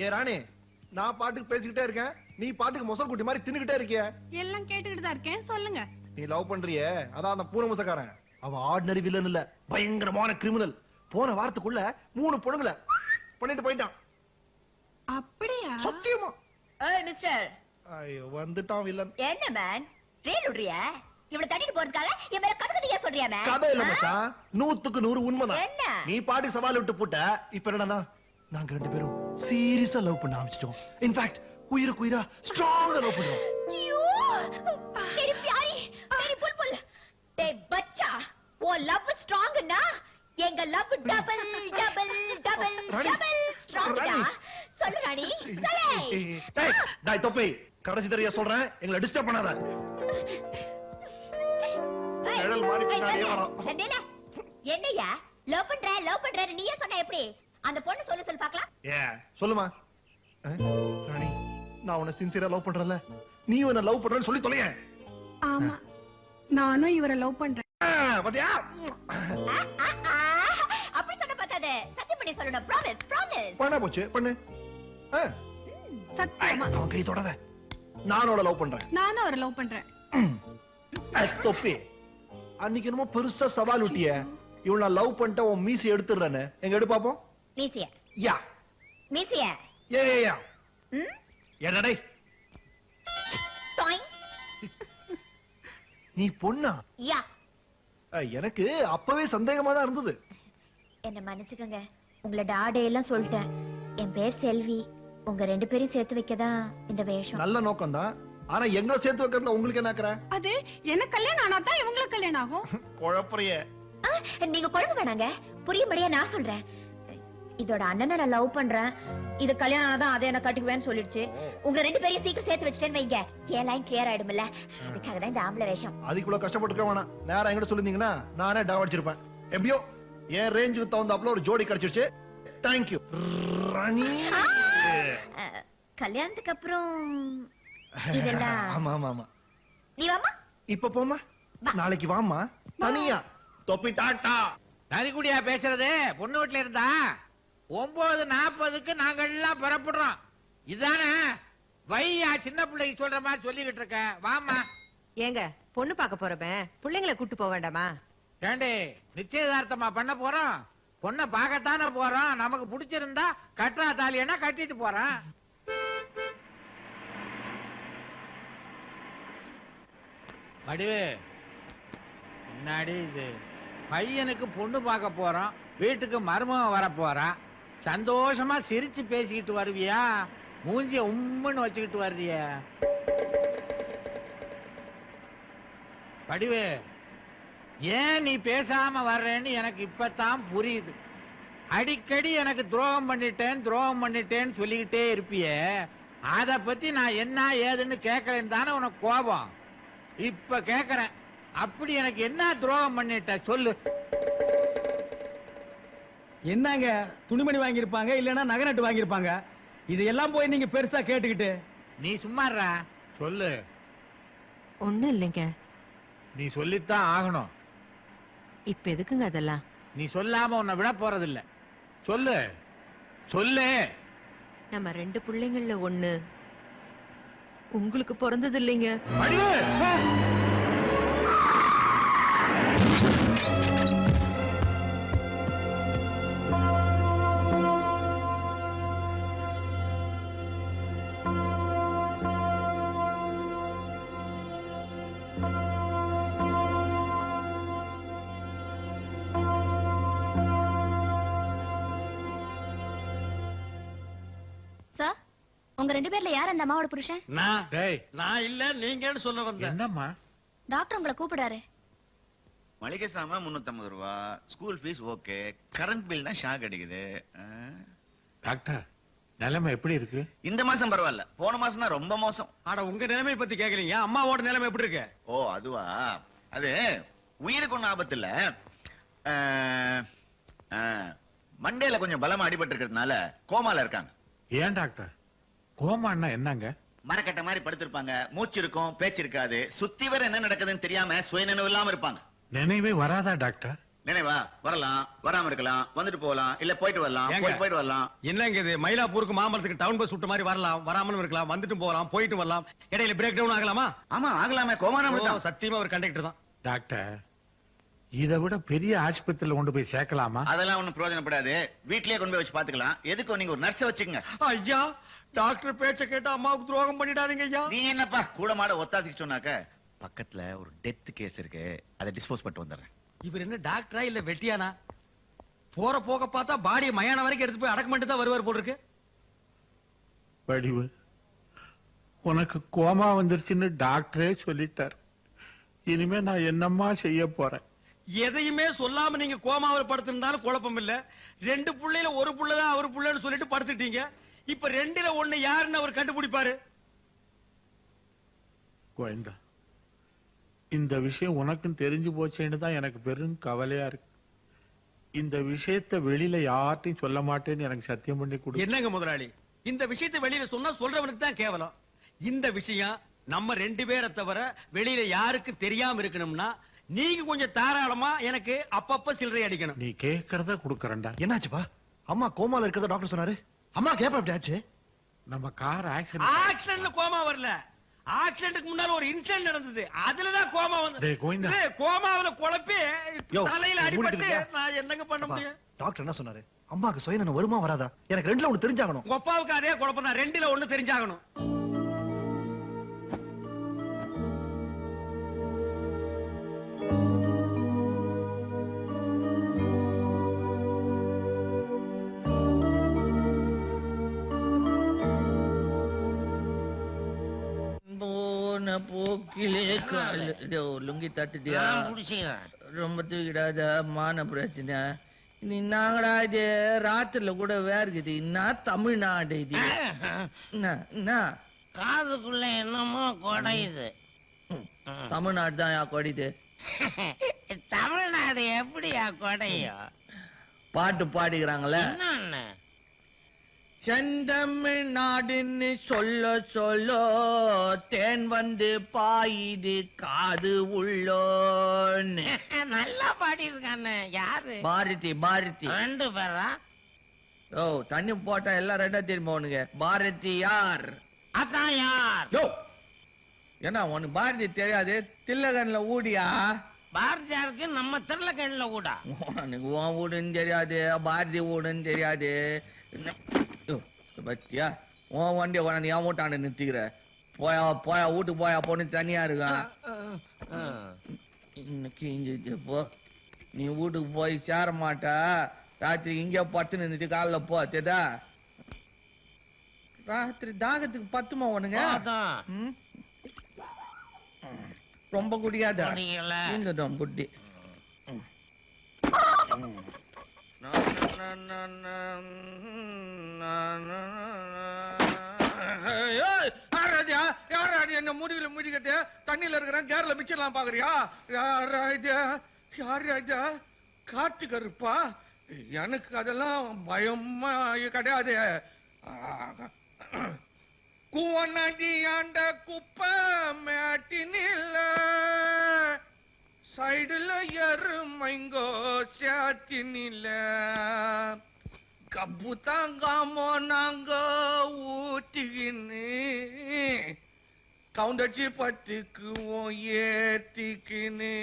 ஏ ராணி நான் பாட்டுக்கு பேசிக்கிட்டே இருக்கேன். நீ பாட்டுக்கு மொசல் குட்டி மாதிரி தின்னுகிட்டே இருக்கிய. எல்லாம் கேட்டுக்கிட்டு தான் இருக்கேன். சொல்லுங்க. நீ லவ் பண்றியே. அதான் அந்த பூனை முசக்காரன். அவன் ஆர்டினரி வில்லன் இல்ல. பயங்கரமான கிரிமினல் போன வாரத்துக்குள்ள மூணு பொண்ணுங்கள பண்ணிட்டு போயிட்டான். அப்படியா? சத்தியமா. ஏய் மிஸ்டர் ஐயோ வந்துட்டான் வில்லன் என்ன மேன் ரீல் விடுறிய? இவனை தட்டிட்டு போறதுக்காக என் மேல கதை கதையா சொல்றியா மேன் கதை இல்ல மச்சான் நூத்துக்கு நூறு உண்மைதான். என்ன? நீ பாட்டுக்கு சவால் விட்டு போட்ட. இப்ப என்னடா நாங்க ரெண்டு பேரும் சீரியஸா லவ் பண்ண ஆரம்பிச்சிட்டோம் இன்ஃபேக்ட் உயிருக்கு உயிரா ஸ்ட்ராங்கா லவ் பண்றோம் ஐயோ मेरी प्यारी मेरी बुलबुल டேய் பச்சா உன் லவ் ஸ்ட்ராங்னா எங்க love double double double Rani, double ஸ்ட்ராங்டா Rani. சொல்லு ராணி சொல்லு டேய் டேய் தொப்பி கடைசி தடவையா சொல்றேன் எங்களை டிஸ்டர்ப் பண்ணாத ஏய், நிழல் மாதிரி ஏய், பின்னாடியே சொல்லு. வரான். டேய்ல, என்னய்யா லவ் பண்ற லவ் பண்ற நீயே சொன்ன எப்படி அந்த பொண்ணு சொல்லு சொல்லு பார்க்கலாம். ஏ சொல்லுமா. ராணி நான் உன்னை சின்சியரா லவ் பண்றேன்ல. நீ உன்னை லவ் பண்றேன்னு சொல்லி தொலையேன். ஆமா. நானும் இவரை லவ் பண்றேன். பாத்தியா. அப்படி சொன்ன பார்த்தாது சத்தியம் பண்ணி சொல்லணும். ப்ராமிஸ் ப்ராமிஸ் பண்ண போச்சு பண்ணு. சத்தியமா. அவன் கை தொடாத. நானும் அவளை லவ் பண்றேன். நானும் அவரை லவ் பண்றேன். தொப்பி. அன்னைக்கு என்னமோ பெருசா சவால் விட்டிய இவள் நான் லவ் பண்ணிட்ட உன் மீசி எடுத்துடுறேன்னு. எங்க எடு பாப்போம் மீசிய. யா. மீசிய. ஏ ஏ, யா. ம்? என்னடே டாய். நீ பொண்ணா? யா. எனக்கு அப்பவே சந்தேகமா தான் இருந்தது. என்ன மன்னிச்சுக்கோங்க. உங்களை டாடே எல்லாம் சொல்லிட்டேன். என் பேர் செல்வி. உங்க ரெண்டு பேரையும் சேர்த்து வைக்க தான் இந்த வேஷம். நல்ல நோக்கம் தான் ஆனா எங்களை சேர்த்து வைக்கிறதுல உங்களுக்கு என்ன ஆக்குற அது எனக்கு கல்யாணம் ஆனா தான் இவங்களுக்கு கல்யாணம் ஆகும். குழப்பறிய. நீங்க குழம்பு வேணாங்க. புரியும்படியா நான் சொல்றேன். இதோட அண்ணனை நான் லவ் பண்றேன். இது கல்யாணம் ஆனதான் அதை என்ன கட்டிக்குவேன்னு சொல்லிடுச்சு. உங்க ரெண்டு பேரையும் சீக்கிரம் சேர்த்து வச்சிட்டேன்னு வைங்க. என் லைன் கிளியர் ஆயிடும்ல. அதுக்காக தான் இந்த ஆம்பளை வேஷம். அதுக்குள்ள கஷ்டப்பட்டு வேணாம். நேரம் எங்கிட்ட சொல்லிருந்தீங்கன்னா நானே டாவ் அடிச்சிருப்பேன். எப்படியோ? என் ரேஞ்சுக்கு தகுந்தாப்புல ஒரு ஜோடி கிடைச்சிருச்சு. Thank you Rani. கல்யாணத்துக்கு அப்புறம் இதெல்லாம் ஆமா ஆமா ஆமா. நீ வாமா இப்ப போமா நாளைக்கு வாமா தனியா. தொப்பி டாட்டா. நரிக்குடியா பேசுறது? பொண்ணு வீட்டுல இருந்தா? ஒன்பது நாற்பதுக்கு நாங்க எல்லாம் புறப்படுறோம். இதானே? வையா சின்ன பிள்ளைக்கு சொல்ற மாதிரி சொல்லிக்கிட்டு இருக்க. வாமா ஏங்க பொண்ணு பார்க்க போறவன் பிள்ளைங்களை கூட்டு போக வேண்டாமா? ஏண்டி நிச்சயதார்த்தமா பண்ண போறோம்? பொண்ணை பார்க்கத்தானே போறோம்? நமக்கு பிடிச்சிருந்தா கட்டுறா தாலியனா கட்டிட்டு போறோம் வடிவு முன்னாடி இது பையனுக்கு பொண்ணு பார்க்க போறோம் வீட்டுக்கு மருமகன் வர போறான் சந்தோஷமா சிரிச்சு பேசிக்கிட்டு வருவியா? மூஞ்சிய உம்முன்னு வச்சுக்கிட்டு வருவிய படிவு ஏன் நீ பேசாம வர்றேன்னு எனக்கு இப்பதான் புரியுது. அடிக்கடி எனக்கு துரோகம் பண்ணிட்டேன் துரோகம் பண்ணிட்டேன்னு சொல்லிக்கிட்டே இருப்பியே. அத பத்தி நான் என்ன ஏதுன்னு கேட்கலன்னு தானே உனக்கு கோபம். இப்ப கேக்குறேன். அப்படி எனக்கு என்ன துரோகம் பண்ணிட்ட? சொல்லு. என்னங்க துணிமணி வாங்கியிருப்பாங்க இல்லைன்னா நகை நட்டு வாங்கியிருப்பாங்க? இதையெல்லாம் போய் நீங்க பெருசா கேட்டுக்கிட்டு. நீ சும்மாறா சொல்லு. ஒண்ணும் இல்லைங்க. நீ சொல்லித்தான் ஆகணும். இப்ப எதுக்குங்க அதெல்லாம்? நீ சொல்லாம உன்னை விட போறதில்ல. சொல்லு. சொல்லு. நம்ம ரெண்டு பிள்ளைங்கள்ல ஒண்ணு. உங்களுக்கு பிறந்தது இல்லைங்க. வடிவு சார் உங்க ரெண்டு பேர்ல யார் அந்த அம்மாவோட புருஷன்? நான். டேய். நான் இல்ல நீங்கன்னு சொல்ல வந்தேன். என்னம்மா? டாக்டர் உங்களை கூப்பிடுறாரு. மளிகை சாமான் முன்னூத்தம்பது ரூபா. School fees okay current bill தான் ஷாக் அடிக்குது. ஆ? டாக்டர் நிலைமை எப்படி இருக்கு? இந்த மாசம் பரவாயில்ல. போன மாசம் தான் ரொம்ப மோசம். ஆட உங்க நிலைமை பத்தி கேக்குறீங்க அம்மாவோட நிலைமை எப்படி இருக்கு? ஓ அதுவா? அது உயிருக்கு ஒன்றும் ஆபத்து இல்ல. ஆ, ஆ, மண்டையில கொஞ்சம் பலமா அடிபட்டு இருக்கிறதுனால கோமால இருக்காங்க. ஏன் டாக்டர்? கோமான்னா என்னங்க? மரக்கட்டை மாதிரி படுத்திருப்பாங்க. மூச்சு இருக்கும் பேச்சு இருக்காது. சுத்தி வர என்ன நடக்குதுன்னு தெரியாம சுயநினைவு இல்லாம இருப்பாங்க. நினைவே வராதா டாக்டர்? நினைவா? வரலாம். வராம இருக்கலாம். வந்துட்டு போகலாம். இல்ல போயிட்டு வரலாம். ஏங்க? போயிட்டு போயிட்டு வரலாம். என்னங்க இது? மயிலாப்பூருக்கு மாம்பழத்துக்கு டவுன் பஸ் விட்ட மாதிரி வரலாம். வராமலும் இருக்கலாம். வந்துட்டு போகலாம். போயிட்டு வரலாம். இடையில பிரேக் டவுன் ஆகலாமா? ஆமா ஆகலாமே. கோமானம் ஓ, சத்தியமா ஒரு கண்டக்டர் தான். டாக்டர் இதை விட பெரிய ஆஸ்பத்திரியில கொண்டு போய் சேர்க்கலாமா? அதெல்லாம் ஒண்ணும் பிரயோஜனப்படாது. வீட்லயே கொண்டு போய் வச்சு பாத்துக்கலாம் எதுக்கும் நீங்க ஒரு நர்ஸ வச்சுக்கங்க. ஐயா டாக்டர் பேச்ச கேட்டு அம்மாவுக்கு துரோகம் பண்ணிடாதீங்க ஐயா. நீ என்னப்பா கூட மாட ஒத்தாசிக்கு சொன்னாக்க? பக்கத்துல ஒரு டெத் கேஸ் இருக்கு. அதை டிஸ்போஸ் பண்ணிட்டு வந்துடுறேன். இவர் என்ன டாக்டரா இல்ல வெட்டியானா? போற போக பார்த்தா பாடியை மயான வரைக்கும் எடுத்து போய் அடக்கம் பண்ணிட்டு தான் வருவார் போல இருக்கு. வடிவு உனக்கு கோமா வந்துருச்சுன்னு டாக்டரே சொல்லிட்டார். இனிமே நான் என்னம்மா செய்ய போறேன்? எதையுமே சொல்லாம நீங்க கோமாவில் படுத்திருந்தாலும் குழப்பம் இல்ல ரெண்டு புள்ளையில ஒரு புள்ளதான் அவர் புள்ளன்னு சொல்லிட்டு படுத்துட்டீங்க. இப்ப ரெண்டுல ஒண்ணு யாருன்னு அவர் கண்டுபிடிப்பாரு? கோயந்தா இந்த விஷயம் உனக்கும் தெரிஞ்சு போச்சேன்னு தான் எனக்கு பெரும் கவலையா இருக்கு. இந்த விஷயத்த வெளியில யார்ட்டையும் சொல்ல மாட்டேன்னு எனக்கு சத்தியம் பண்ணி கொடு. என்னங்க முதலாளி? இந்த விஷயத்தை வெளியில சொன்னா சொல்றவனுக்கு தான் கேவலம். இந்த விஷயம் நம்ம ரெண்டு பேரை தவிர வெளியில யாருக்கு தெரியாம இருக்கணும்னா நீங்க கொஞ்சம் தாராளமா எனக்கு அப்பப்ப சில்லறை அடிக்கணும். நீ கேக்குறத குடுக்கறேன்டா. என்னாச்சுப்பா? அம்மா கோமால இருக்கிறத டாக்டர் சொன்னாரு. அம்மா கேப்ப எப்படி ஆச்சு? நம்ம கார் ஆக்சிடென்ட் ஆக்சிடென்ட்ல கோமா வரல. ஆக்சிடென்ட்க்கு முன்னால ஒரு இன்சிடென்ட் நடந்தது. அதுலதான் கோமா வந்து டேய் கோவிந்தா. இல்ல, கோமாவுல குழப்பி யோ, தலையில மூடிட்டு அடிபட்டு இருக்கியா? நான் என்னங்க பண்ண அப்பா, முடியும்? டாக்டர் என்ன சொன்னாரு? அம்மாக்கு சுயநலம் வருமா வராதா? எனக்கு ரெண்டுல ஒண்ணு தெரிஞ்சாகணும். உங்க அப்பாவுக்கு அதே குழப்பம் தான் ரெண்டுல ஒண்ணு தெரிஞ்சாகணும். போக்கிலே காலு. இதோ லுங்கி தட்டுதியா ரொம்ப தூக்கிடாத? மான பிரச்சனை. நீ நாங்கடா இது ராத்திரில கூட வேர்க்குது என்ன தமிழ்நாடு இது? என்ன என்ன காதுக்குள்ள என்னமோ குடையுது தமிழ்நாடு தான் யா கொடிது தமிழ்நாடு எப்படியா குடையும் பாட்டு பாடிக்கிறாங்களே. என்னன்னு செந்தமிழ்நாடுன்னு சொல்ல சொல்ல தேன் வந்து பாயுது காது உள்ளோன்னு. நல்லா பாடியிருக்கானே யாரு? பாரதி பாரதி. ரெண்டு பேரா? ஓ தண்ணி போட்டா எல்லாம் ரெண்டா தெரியுமா உனக்கு? பாரதி யார்? அதான் யார்? யோ! என்ன உனக்கு பாரதி தெரியாது. தில்லகன்ல ஊடியா? பாரதியாருக்கு நம்ம திருளக்கண்ணில் கூட உனக்கு உன் வீடுன்னு தெரியாது பாரதி வீடுன்னு தெரியாது. பத்தியா? உன் வண்டியை கொண்டாந்து என் வீட்டாண்ட நிறுத்திக்கிற. போயா போயா வீட்டுக்கு போயா பொண்ணு தனியா இருக்கான் இன்னைக்கு இங்க போ. நீ வீட்டுக்கு போய் சேர மாட்டா. ராத்திரி இங்கே பத்து நின்றுட்டு காலைல போ தெரியுதா? ராத்திரி தாகத்துக்கு பத்துமா உனங்க? ரொம்ப குடியாத? குடிக்கல. இங்கதான் புட்டி என்ன முடிவுல முடிக்கிட்டு தண்ணியில் இருக்கிறேன் கேரள மிச்சலாம் பாக்குறியா? யார் ராஜா? யார் ராஜா? காட்டு கருப்பா? எனக்கு அதெல்லாம் பயமா கிடையாது. குவநதி ஆண்ட குப்பை மேட்டினில்ல சைடுல எருமைங்கோ சாத்தினில்ல கப்பு தாங்காமோ நாங்க ஊட்டிக்கின்னு கவுண்டச்சி பத்துக்குவோம் ஏத்திக்கின்னு.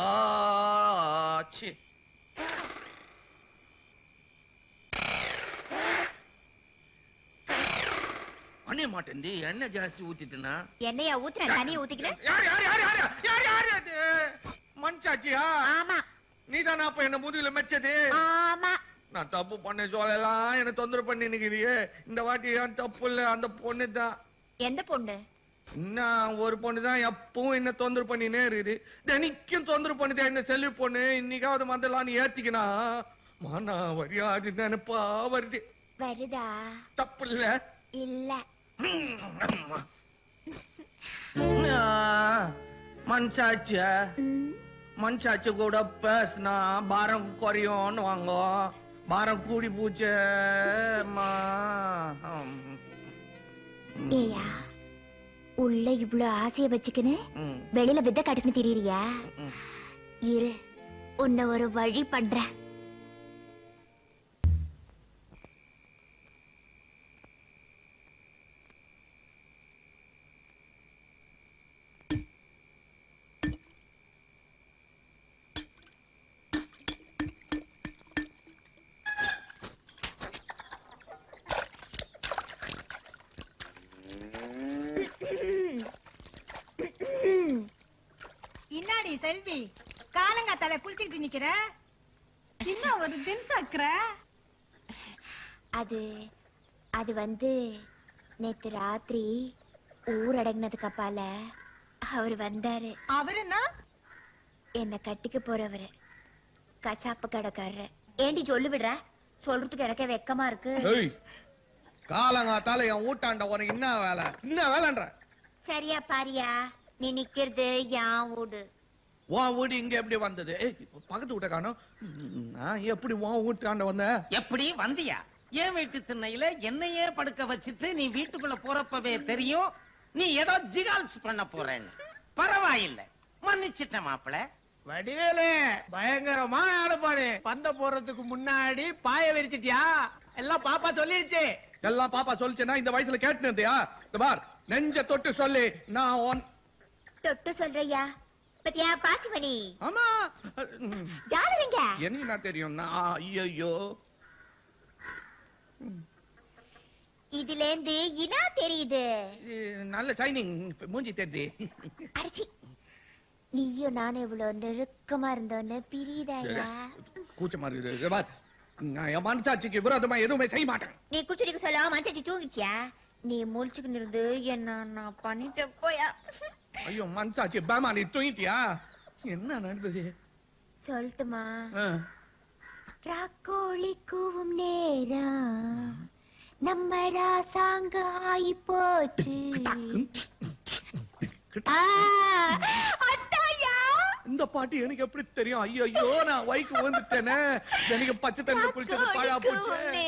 ஆச்சு. அணிய மாட்டேன்டி எண்ணெய் ஜாஸ்தி ஊத்திட்டுனா என்னையா ஊத்துற தண்ணிய ஊத்திக்கிட்டு யார் யார் யார் யார் யார் யார் அது மஞ்சாச்சியா ஆமா. நீதானா அப்ப என்ன முதுகுல மெச்சது. ஆமா. நான் தப்பு பண்ண சொல்லலாம் என்ன தொந்தரவு பண்ணி நிக்கிறியே. இந்த வாட்டி ஏன் தப்பு இல்ல அந்த பொண்ணு தான் எந்த பொண்ணு? ஒரு பொண்ணு தான் எப்பவும் என்ன தொந்தரவு பண்ணினே இருக்குது. தினைக்கும் தொந்தரவு பண்ணுதே இந்த செல்வி பொண்ணு. இன்னைக்காவது மந்தலான்னு ஏத்திக்கினா மானா வரியாது நினைப்பா வருது. வருதா? தப்பு இல்ல. இல்ல. மனசாட்சிய மனசாட்சி கூட பேசினா பாரம் குறையும்னு வாங்க. பாரம் கூடி பூச்சே ஏயா உள்ள இவ்ளோ ஆசைய வச்சுக்கின்னு வெளியில வித்த காட்டுக்குன்னு திரியறியா? இரு உன்னை ஒரு வழி பண்றேன். இன்னாடி செல்வி. காலங்காத்தால குளிச்சுக்கிட்டு நிக்கிற? இன்னும் ஒரு தின் சக்கர அது அது வந்து நேத்து ராத்திரி ஊர் அடங்கினதுக்கு அப்பால அவர் வந்தாரு. அவருன்னா? என்ன கட்டிக்க போறவரு. கசாப்பு கடைக்காரரு. ஏண்டி சொல்லு விடுற சொல்றதுக்கு எனக்கே வெக்கமா இருக்கு. காலங்காத்தால என் ஊட்டாண்ட உனக்கு என்ன வேலை. என்ன வேலைன்ற. சரியா பாரியா? நீ நிக்கிறது யான் வீடு உன் வீடு இங்க எப்படி வந்தது? பக்கத்து வீட்டை காணோம். நான் எப்படி உன் வீட்டாண்ட வந்தேன் எப்படி? வந்தியா? என் வீட்டு திண்ணையில என்னையே படுக்க வச்சுட்டு நீ வீட்டுக்குள்ள போறப்பவே தெரியும். நீ ஏதோ ஜிகால்ஸ் பண்ண போறேன்னு பரவாயில்லை. மன்னிச்சிட்ட மாப்பிள. வடிவேலு பயங்கரமா ஆளுப்பாடு பந்த போறதுக்கு முன்னாடி பாய விரிச்சிட்டியா? எல்லாம் பாப்பா சொல்லிடுச்சு. எல்லாம் பாப்பா சொல்லிச்சேன்னா இந்த வயசுல கேட்டு இருந்தியா? இந்த பார் நெஞ்ச தொட்டு சொல்லி. நான் உன் தொட்டு சொல்றியா? பத்தியா பாசிமணி? ஆமா. யாருங்க நான் தெரியும் ஐயோ இதுல இருந்து இனா தெரியுது. நல்ல ஷைனிங் மூஞ்சி தெரியுது. அடிச்சி. நீயும் நானும் இவ்வளவு நெருக்கமா இருந்தோன்னு பிரியுதாயா கூச்சமா இருக்குது. நான் என் மனசாட்சிக்கு விரோதமா எதுவுமே செய்ய மாட்டேன். நீ குச்சடிக்கு சொல்ல மனசாச்சி தூங்கிச்சியா? நீ முழிச்சுக்கிட்டு இருந்து என்ன நான் பண்ணிட்டேன் போயா? ஐயோ மனசாட்சி பேமா நீ தூங்கிட்டியா? என்ன நடந்தது? சொல்லட்டுமா. ராக்கோழி கூவும் நேரம். நம்ம ராசாங்க ஆயி போச்சு இந்த பாட்டு எனக்கு எப்படி தெரியும்? ஐயோ நான் வைக்கு வந்துட்டேனே எனக்கு பச்சை தண்ணி குளிச்சது பாழா போச்சு.